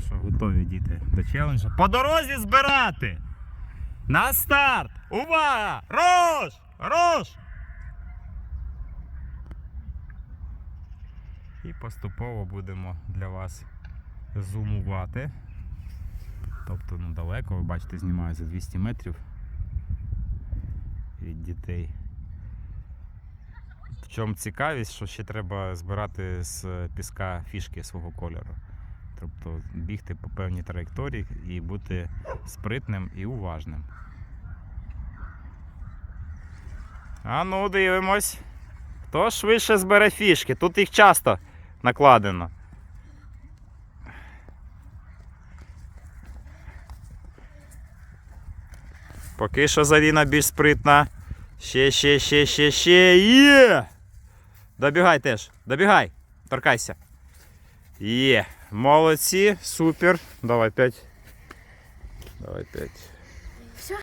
Що, готові діти до челенджу. По дорозі збирати! На старт! Увага! Рош! Рош! І поступово будемо для вас зумувати. Тобто ну, далеко, ви бачите, знімаю за 200 метрів від дітей. В чому цікавість, що ще треба збирати з піска фішки свого кольору. Тобто бігти по певній траєкторії і бути спритним і уважним. А ну, дивимось. Хто швидше збере фішки? Тут їх часто накладено. Поки що Заріна більш спритна. Ще, ще, ще, ще, ще. Є! Добігай теж. Добігай. Торкайся. Є. Молодці, супер. Давай п'ять. Давай п'ять. Все?